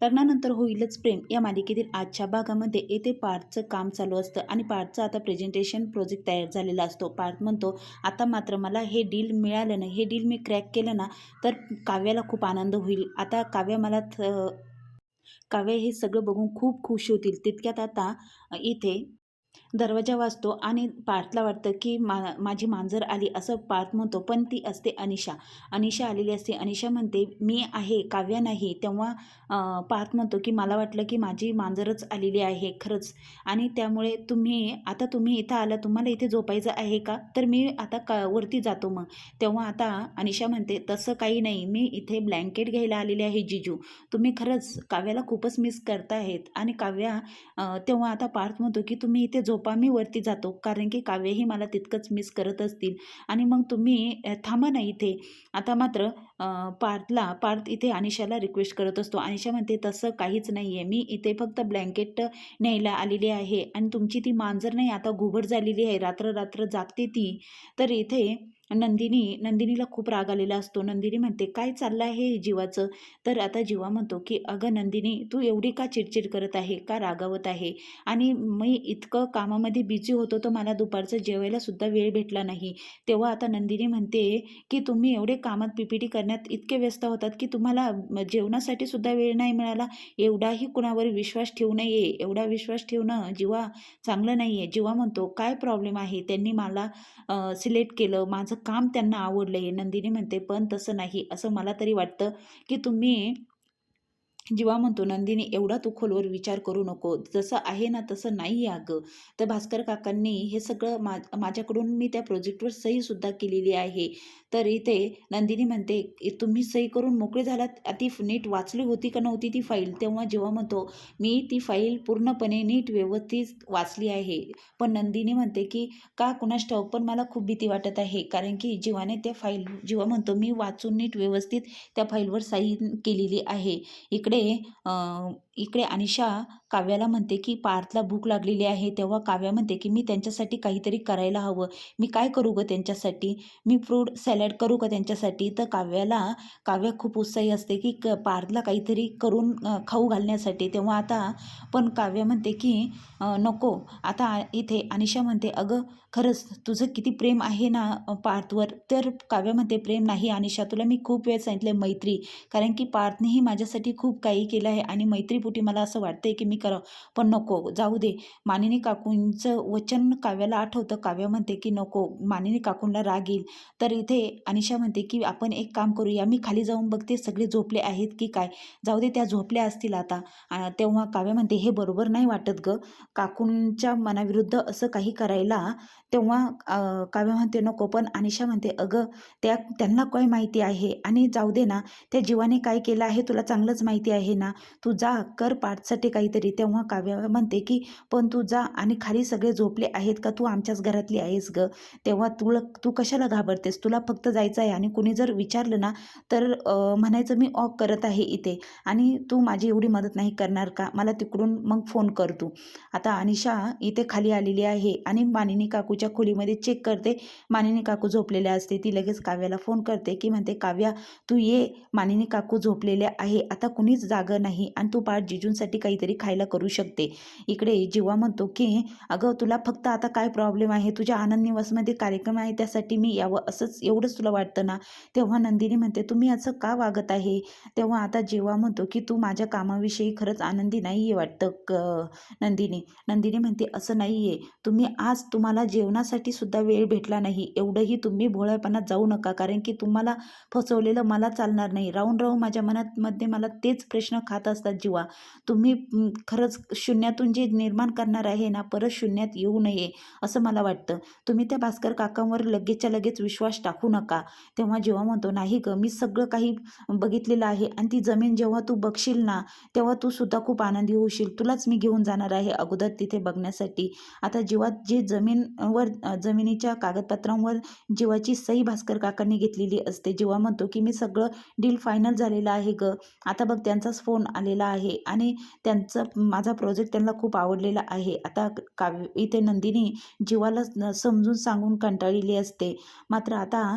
लग्नानंतर होईलच प्रेम. या मालिकेतील आजच्या भागामध्ये येथे पार्थचं काम चालू असतं आणि पार्थचं आता प्रेझेंटेशन प्रोजेक्ट तयार झालेला असतो. पार्थ म्हणतो आता मात्र मला हे डील मिळालं ना हे डील मी क्रॅक केलं ना तर काव्याला खूप आनंद होईल. आता काव्या मला थ काव्या हे सगळं बघून खूप खुश होतील. तितक्यात आता इथे दरवाजा वाजतो आणि पार्थला वाटतं की मा माझी मांजर आली असं पार्थ म्हणतो पण ती असते अनिशा. अनिशा आलेली असते. अनिशा म्हणते मी आहे काव्या नाही. तेव्हा पार्थ म्हणतो की मला वाटलं की माझी मांजरच आलेली आहे खरंच. आणि त्यामुळे तुम्ही आता तुम्ही इथं आला तुम्हाला इथे झोपायचं आहे का? तर मी आता का वरती जातो मग. तेव्हा आता अनिशा म्हणते तसं काही नाही. मी इथे ब्लँकेट घ्यायला आलेले आहे जिजू. तुम्ही खरंच काव्याला खूपच मिस करताहेत. आणि काव्या तेव्हा आता पार्थ म्हणतो की तुम्ही इथे झोप मी वरती जातो. कारण की काव्यही मला तितकंच मिस करत असतील. आणि मग तुम्ही थांबा ना इथे. आता मात्र पार्थला पार्थ इथे अनिशाला रिक्वेस्ट करत असतो. अनिशा म्हणते तसं काहीच नाही आहे मी इथे फक्त ब्लँकेट न्यायला आलेली आहे. आणि तुमची ती मांजर नाही आता घुबड झालेली आहे. रात्र रात्र जागते ती. तर इथे नंदिनी नंदिनीला खूप राग आलेला असतो. नंदिनी म्हणते काय चाललं आहे हे जीवाचं? तर आता जीवा म्हणतो की अगं नंदिनी तू एवढी का चिडचिड करत आहे का रागावत आहे? आणि मी इतकं कामामध्ये बिझी होतो तर मला दुपारचं जेवायला सुद्धा वेळ भेटला नाही. तेव्हा आता नंदिनी म्हणते की तुम्ही एवढे कामात पीपीटी करण्यात इतके व्यस्त होतात की तुम्हाला जेवणासाठी सुद्धा वेळ नाही मिळाला. एवढाही कुणावर विश्वास ठेवू नये. एवढा विश्वास ठेवणं जीवा चांगलं नाही आहे जीवा म्हणतो काय प्रॉब्लेम आहे? त्यांनी मला सिलेक्ट केलं. माझं काम त्यांना आवडलं आहे नंदिनी म्हणते पण तसं नाही. असं मला तरी वाटतं की तुम्ही जीवा म्हणतो नंदिनी एवढा तू खोलवर विचार करू नको. जसं आहे ना तसं नाही आहे अगं. तर भास्कर काकांनी हे सगळं मा माझ्याकडून मी त्या प्रोजेक्टवर सहीसुद्धा केलेली आहे. तर इथे नंदिनी म्हणते तुम्ही सही करून मोकळे झालात? ती नीट वाचली होती का नव्हती ती फाईल? तेव्हा जेव्हा म्हणतो मी ती फाईल पूर्णपणे नीट व्यवस्थित वाचली आहे. पण नंदिनी म्हणते की का कुणास ठाऊक पण मला खूप भीती वाटत आहे. कारण की जीवाने त्या फाईल जेव्हा म्हणतो मी वाचून नीट व्यवस्थित त्या फाईलवर साईन केलेली आहे. इकडे इकडे अनिशा काव्याला म्हणते की पार्थला भूक लागलेली आहे. तेव्हा काव्या म्हणते की मी त्यांच्यासाठी काहीतरी करायला हवं. मी काय करू गं त्यांच्यासाठी? मी फ्रूट सॅलड करू का त्यांच्यासाठी? तर काव्याला काव्य खूप उत्साही असते की क पार्थला काहीतरी करून खाऊ घालण्यासाठी. तेव्हा आता पण काव्य म्हणते की नको. आता इथे अनिशा म्हणते अगं खरंच तुझं किती प्रेम आहे ना पार्थवर. तर काव्य म्हणते प्रेम नाही अनिशा तुला मी खूप वेळ सांगितलं मैत्री. कारण की पार्थनेही माझ्यासाठी खूप काही केलं आहे आणि मैत्रीपोटी मला असं वाटतंय की मी करावं. पण नको. जाऊ दे. मानिनी काकूंचं वचन काव्याला आठवतं. काव्य म्हणते की नको. मानिनी काकूंना राग येईल. तर इथे अनिशा म्हणते की आपण एक काम करूया मी खाली जाऊन बघते सगळे झोपले आहेत की काय? जाऊ दे त्या झोपल्या असतील आता. तेव्हा काव्या म्हणते हे बरोबर नाही वाटत गं. काकूंच्या मनाविरुद्ध असं काही करायला तेव्हा काव्या म्हणते नको. पण अनिशा म्हणते अगं त्या त्यांना काय माहिती आहे? आणि जाऊ दे ना. त्या जीवाने काय केलं आहे तुला चांगलंच माहिती आहे ना. तू जा कर पाठसाठी काहीतरी. तेव्हा काव्या म्हणते की पण तू जा आणि खाली सगळे झोपले आहेत का? तू आमच्याच घरातली आहेस ग. तेव्हा तुला तू कशाला घाबरतेस? तुला फक्त फक्त जायचं आहे आणि कुणी जर विचारलं ना तर म्हणायचं मी ऑफ करत आहे इथे. आणि तू माझी एवढी मदत नाही करणार का? मला तिकडून मग फोन कर तू. आता अनिशा इथे खाली आलेली आहे आणि मानिनी काकूच्या खोलीमध्ये चेक करते. मानिनी काकू झोपलेल्या असते. ती लगेच काव्याला फोन करते की म्हणते काव्या तू ये. मानिनी काकू झोपलेल्या आहे. आता कुणीच जागं नाही आणि तू पाठ जिजूंसाठी काहीतरी खायला करू शकते. इकडे जेव्हा म्हणतो की अगं तुला फक्त आता काय प्रॉब्लेम आहे? तुझ्या आनंद निवासमध्ये कार्यक्रम आहे त्यासाठी मी यावं. असंच एवढंच तुला वाटतं ना? तेव्हा नंदिनी म्हणते तुम्ही असं का वागत आहे? तेव्हा आता जेव्हा म्हणतो की तू माझ्या कामाविषयी खरंच आनंदी नाही आहे वाटतं क नंदिनी. नंदिनी म्हणते असं नाही आहे तुम्ही आज तुम्हाला जेवणासाठी सुद्धा वेळ भेटला नाही. एवढंही तुम्ही भोळ्यापणात जाऊ नका. कारण की तुम्हाला फसवलेलं मला चालणार नाही. राहून राहून माझ्या मनात मध्ये मला तेच प्रश्न खात असतात जीवा. तुम्ही खरंच शून्यातून जे निर्माण करणार आहे ना परत शून्यात येऊ नये असं मला वाटतं. तुम्ही त्या भास्कर काकांवर लगेचच्या लगेच विश्वास टाकू नका. तेव्हा जेव्हा म्हणतो नाही ग मी सगळं काही बघितलेलं आहे आणि ती जमीन जेव्हा तू बघशील ना तेव्हा तू सुद्धा खूप आनंदी होशील. तुलाच मी घेऊन जाणार आहे अगोदर तिथे बघण्यासाठी. आता जेव्हा जे जमीनवर जमिनीच्या कागदपत्रांवर जीवाची सही भास्कर काकांनी घेतलेली असते जेव्हा म्हणतो की मी सगळं डील फायनल झालेलं आहे ग. आता बघ त्यांचाच फोन आलेला आहे आणि त्यांचं माझा प्रोजेक्ट त्यांना खूप आवडलेला आहे. आता काव्य इथे नंदिनी जीवाला समजून सांगून कंटाळलेली असते. मात्र आता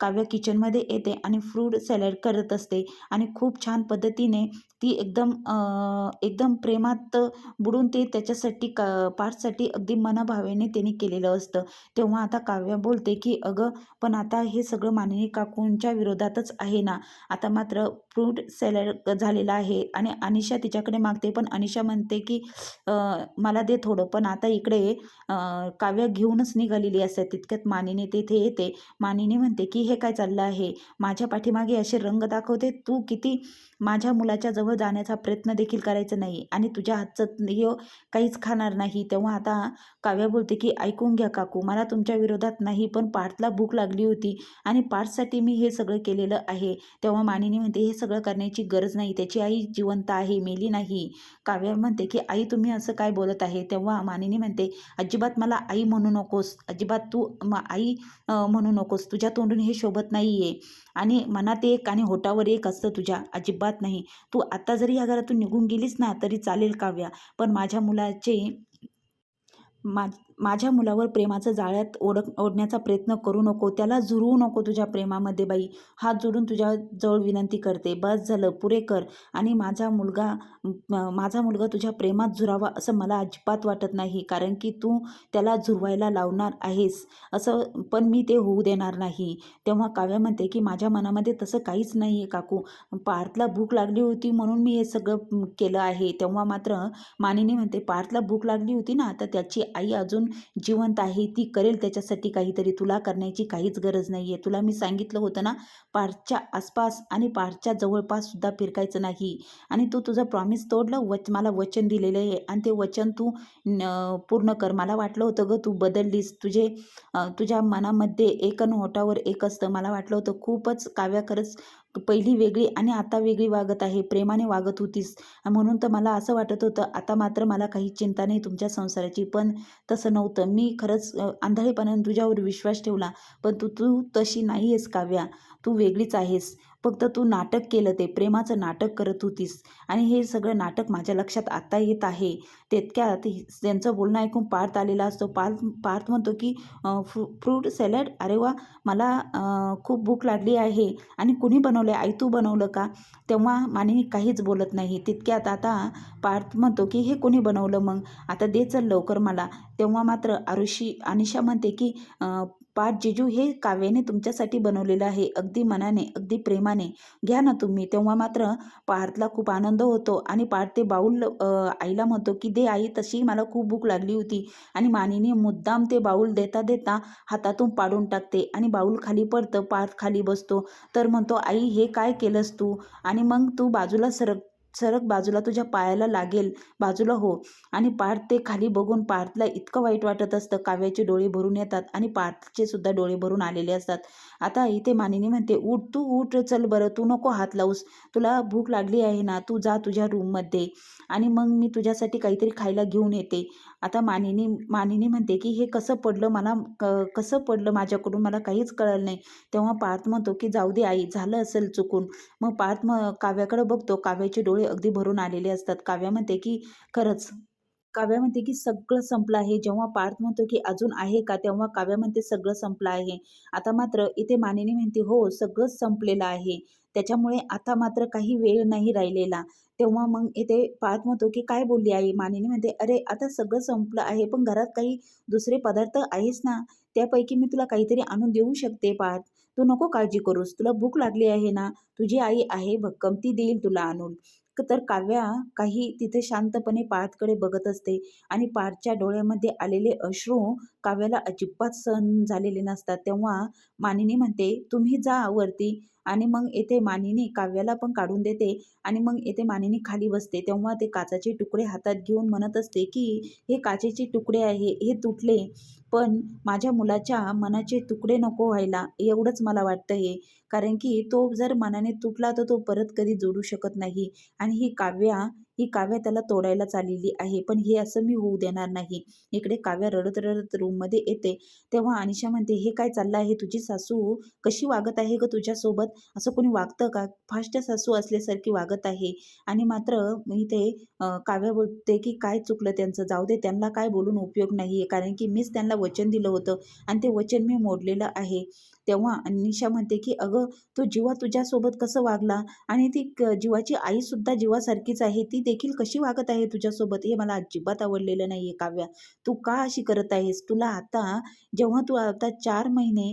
काव्य किचनमध्ये येते आणि फ्रूट सॅलड करत असते. आणि खूप छान पद्धतीने ती एकदम एकदम प्रेमात बुडून ते त्याच्यासाठी का पार्टसाठी अगदी मनाभावेने त्यांनी केलेलं असतं. तेव्हा आता काव्य बोलते की अगं पण आता हे सगळं माननी काकूंच्या विरोधातच आहे ना. आता मात्र फ्रूट सॅलड झालेला आहे आणि अनिशा तिच्याकडे मागते. पण अनिशा म्हणते की मला दे थोडं. पण आता इकडे काव्य घेऊनच निघालेली असते तितक्यात मानिनी तेथे येते. मानिनी म्हणते की हे काय चाललं आहे? माझ्या पाठीमागे असे रंग दाखवते. तू किती माझ्या मुलाच्या जवळ जाण्याचा प्रयत्न देखील करायचा नाही आणि तुझ्या हातचं हे काहीच खाणार नाही. तेव्हा आता काव्या बोलते की ऐकून घ्या काकू मला तुमच्या विरोधात नाही पण पार्थला भूक लागली होती आणि पार्थसाठी मी हे सगळं केलेलं आहे. तेव्हा मानिनी म्हणते हे सगळं करण्याची गरज नाही त्याची आई जिवंत आहे मेली नाही. काव्या म्हणते की आई तुम्ही असं काय बोलत आहे? तेव्हा मानिनी म्हणते अजिबात मला आई म्हणू नकोस अजिबात तू आई म्हणू नकोस तुझ्या तोंडून हे शोभत नाही आहे आणि मनात एक आणि होटावर एक असतं तुझ्या अजिबात नाही. तू आता जरी या घरातून निघून गेलीस ना तरी चालेल काव्या. पण माझ्या मुलाचे मा माझ्या मुलावर प्रेमाचं जाळ्यात ओढक ओढण्याचा प्रयत्न करू नको त्याला झुरवू नको तुझ्या प्रेमामध्ये बाई. हात जोडून तुझ्या जवळ विनंती करते. बस झालं पुरे कर. आणि माझा मुलगा माझा मुलगा तुझ्या प्रेमात झुरावा असं मला अजिबात वाटत नाही कारण की तू त्याला झुरवायला लावणार आहेस. असं पण मी ते होऊ देणार नाही. तेव्हा काव्या म्हणते की माझ्या मनामध्ये तसं काहीच नाही आहे काकू. पार्थला भूक लागली होती म्हणून मी हे सगळं केलं आहे. तेव्हा मात्र मानिनी म्हणते पार्थला भूक लागली होती ना तर त्याची आई अजून जिवंत आहे ती करेल त्याच्यासाठी काहीतरी. तुला करण्याची काहीच गरज नाही आहे तुला मी सांगितलं होतं ना पारच्या आसपास आणि पारच्या जवळपास सुद्धा फिरकायचं नाही. आणि तू तुझं प्रॉमिस तोडलं वच मला वचन दिलेलं आहे. आणि ते वचन तू पूर्ण कर. मला वाटलं होतं ग तू बदललीस. तुझे तुझ्या मनामध्ये एक अन होटावर एक असतं. मला वाटलं होतं खूपच काव्या खरंच पहिली वेगळी आणि आता वेगळी वागत आहे. प्रेमाने वागत होतीस. म्हणून तर मला असं वाटत होतं आता मात्र मला काही चिंता नाही तुमच्या संसाराची. पण तसं नव्हतं. मी खरंच आंधळेपणाने तुझ्यावर विश्वास ठेवला. पण तू तू तशी नाही आहेस काव्या. तू वेगळीच आहेस. फक्त तू नाटक केलं ते प्रेमाचं नाटक करत होतीस. आणि हे सगळं नाटक माझ्या लक्षात आता येत आहे. तितक्यात त्यांचं बोलणं ऐकून पार्थ आलेला असतो. पार्थ पार्थ म्हणतो की फ्रू फ्रूट सॅलड? अरे वा मला खूप भूक लागली आहे. आणि कुणी बनवलं आई तू बनवलं का? तेव्हा मानिनी काहीच बोलत नाही. तितक्यात आता पार्थ म्हणतो की हे कोणी बनवलं मग? आता दे चल लवकर मला. तेव्हा मात्र आरुषी अनिशा म्हणते की पाठ जेजू जिजू हे काव्याने तुमच्यासाठी बनवलेलं आहे. अगदी मनाने अगदी प्रेमाने. घ्या ना तुम्ही. तेव्हा मात्र पार्थला खूप आनंद होतो आणि पार्थ ते बाऊल आईला म्हणतो की दे आई तशी मला खूप भूक लागली होती. आणि मानिनी मुद्दाम ते बाऊल देता देता हातातून पाडून टाकते आणि बाऊल खाली पडतं पार्थ खाली बसतो. तर म्हणतो आई हे काय केलंस तू? आणि मग तू बाजूला सरक सरक बाजूला तुझ्या पायाला लागेल. बाजूला हो. आणि पार्थ ते खाली बघून पार्थला इतकं वाईट वाटत असतं. काव्याचे डोळे भरून येतात आणि पार्थचे सुद्धा डोळे भरून आलेले असतात. आता इथे मानिनी म्हणते उठ तू उठ चल बरं तू नको हात लावूस. तुला भूक लागली आहे ना तू जा तुझ्या रूममध्ये आणि मग मी तुझ्यासाठी काहीतरी खायला घेऊन येते. आता मानिनी मानिनी म्हणते की हे कसं पडलं मला क- कसं पडलं माझ्याकडून? मला काहीच कळलं नाही. तेव्हा पार्थ म्हणतो की जाऊ दे आई झालं असेल चुकून. मग पार्थ म काव्याकडे बघतो. काव्याचे डोळे अगदी भरून आलेले असतात. काव्या म्हणते की खरंच काव्या म्हणते की सगळं संपलं आहे. जेव्हा पार्थ म्हणतो की अजून आहे का? तेव्हा काव्या म्हणते सगळं संपलं आहे. आता मात्र इथे मानिनी म्हणते हो सगळंच संपलेलं आहे. त्याच्यामुळे आता मात्र काही वेळ नाही राहिलेला. तेव्हा मग इथे पाहत म्हणतो की काय बोलली आई? मानिनी म्हणते अरे आता सगळं संपलं आहे पण घरात काही दुसरे पदार्थ आहेच ना? त्यापैकी मी तुला काहीतरी आणून देऊ शकते पाहत तू नको काळजी करूस तुला भूक लागली आहे ना? तुझी आई आहे भक्कम ती देईल तुला आणून. तर काव्या काही तिथे शांतपणे पार्थकडे बघत असते आणि पार्थच्या डोळ्यामध्ये आलेले अश्रू काव्याला अजिबात सहन झालेले नसतात. तेव्हा मानिनी म्हणते तुम्ही जा वरती. आणि मग येथे मानिनी काव्याला पण काढून देते आणि मग येथे मानिनी खाली बसते. तेव्हा ते काचाचे तुकडे हातात घेऊन म्हणत असते की हे काचेचे तुकडे आहे हे तुटले पण माझ्या मुलाच्या मनाचे तुकडे नको व्हायला एवढंच मला वाटतं हे. कारण की तो जर मनाने तुटला तर तो परत कधी जोडू शकत नाही. आणि ही काव्या ही काव्या त्याला तोडायला चाललेली आहे. पण हे असं मी होऊ देणार नाही. इकडे काव्या रडत रडत रूममध्ये येते. तेव्हा अनिशा म्हणते हे काय चाललं आहे? तुझी सासू कशी वागत आहे ग तुझ्यासोबत? असं कोणी वागतं का? फास्ट सासू असल्यासारखी वागत आहे. आणि मात्र इथे अं, काव्या बोलते की काय चुकलं त्यांचं? जाऊ दे त्यांना काय बोलून उपयोग नाही आहे कारण की मीच त्यांना वचन दिलं होतं आणि ते वचन मी मोडलेलं आहे. तेव्हा अनिशा म्हणते की अगं तो जीवा तुझ्यासोबत कसं वागला? आणि ती जीवाची आईसुद्धा जीवासारखीच आहे. ती देखील कशी वागत आहे तुझ्यासोबत? हे मला अजिबात आवडलेलं नाही आहे काव्या. तू का अशी करत आहेस? तुला आता जेव्हा तू आता चार महिने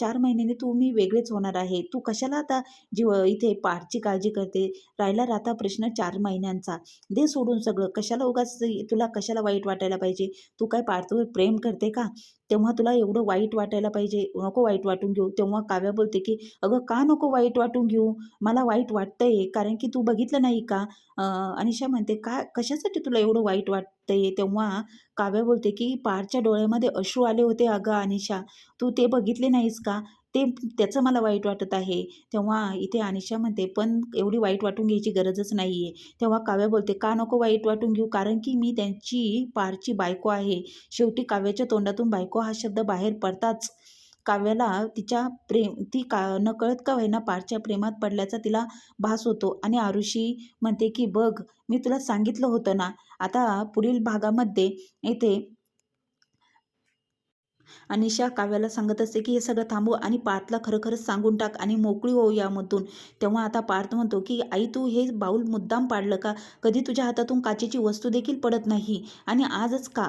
चार महिन्याने तू मी वेगळेच होणार आहे. तू कशाला आता जीव इथे पाठची काळजी करते? राहिला राहता प्रश्न चार महिन्यांचा. दे सोडून सगळं. कशाला उगाच तुला कशाला वाईट वाटायला पाहिजे? तू काय पार्थवर प्रेम करते का? तेव्हा तुला एवढं वाईट वाटायला पाहिजे. नको वाईट वाटून घेऊ. तेव्हा काव्या बोलते की अगं का नको वाईट वाटून घेऊ? मला वाईट वाटतंय. कारण की तू बघितलं नाही का? अनिशा म्हणते का कशासाठी तुला एवढं वाईट वाटतंय. तेव्हा काव्या बोलते की पारच्या डोळ्यामध्ये अश्रू आले होते अगं अनिशा. तू ते बघितले नाहीस का? ते त्याचं मला वाईट वाटत आहे. तेव्हा इथे अनिशा म्हणते पण एवढी वाईट वाटून घ्यायची गरजच नाही आहे तेव्हा काव्या बोलते का नको वाईट वाटून घेऊ? कारण की मी त्यांची पारची बायको आहे. शेवटी काव्याच्या तोंडातून बायको हा शब्द बाहेर पडताच काव्याला तिच्या प्रेम ती का नकळत का होईना पारच्या प्रेमात पडल्याचा तिला भास होतो. आणि आरुषी म्हणते की बघ मी तुला सांगितलं होतं ना आता पुढील भागामध्ये येथे अनिशा काव्याला सांगत असते की हे सगळं थांबव आणि पार्थला खरं खरंच सांगून टाक आणि मोकळी होऊ यामधून तेव्हा आता पार्थ म्हणतो की आई तू हे बाऊल मुद्दाम पाडलं का? कधी तुझ्या हातातून काचेची वस्तू देखील पडत नाही. आणि आजच का?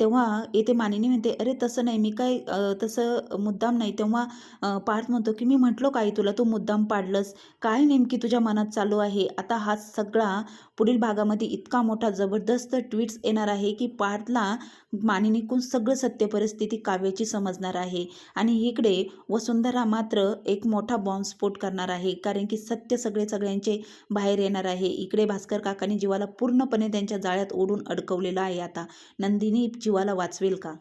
तेव्हा येते मानिनी म्हणते अरे तसं नाही मी काय तसं मुद्दाम नाही. तेव्हा पार्थ म्हणतो की मी म्हटलो काय तुला तू मुद्दाम पाडलंस? काय नेमकी तुझ्या मनात चालू आहे? आता हा सगळा पुढील भागामध्ये इतका मोठा जबरदस्त ट्विट्स येणार आहे की पार्थला मानिनीकून सगळं सत्य परिस्थिती काव्याची समजणार आहे. आणि इकडे वसुंधरा मात्र एक मोठा बॉम्बस्फोट करणार आहे कारण की सत्य सगळे सगळ्यांचे बाहेर येणार आहे. इकडे भास्कर काकांनी जीवाला पूर्णपणे त्यांच्या जाळ्यात ओढून अडकवलेलं आहे आता. नंदिनी जीवाला वाचवेल का?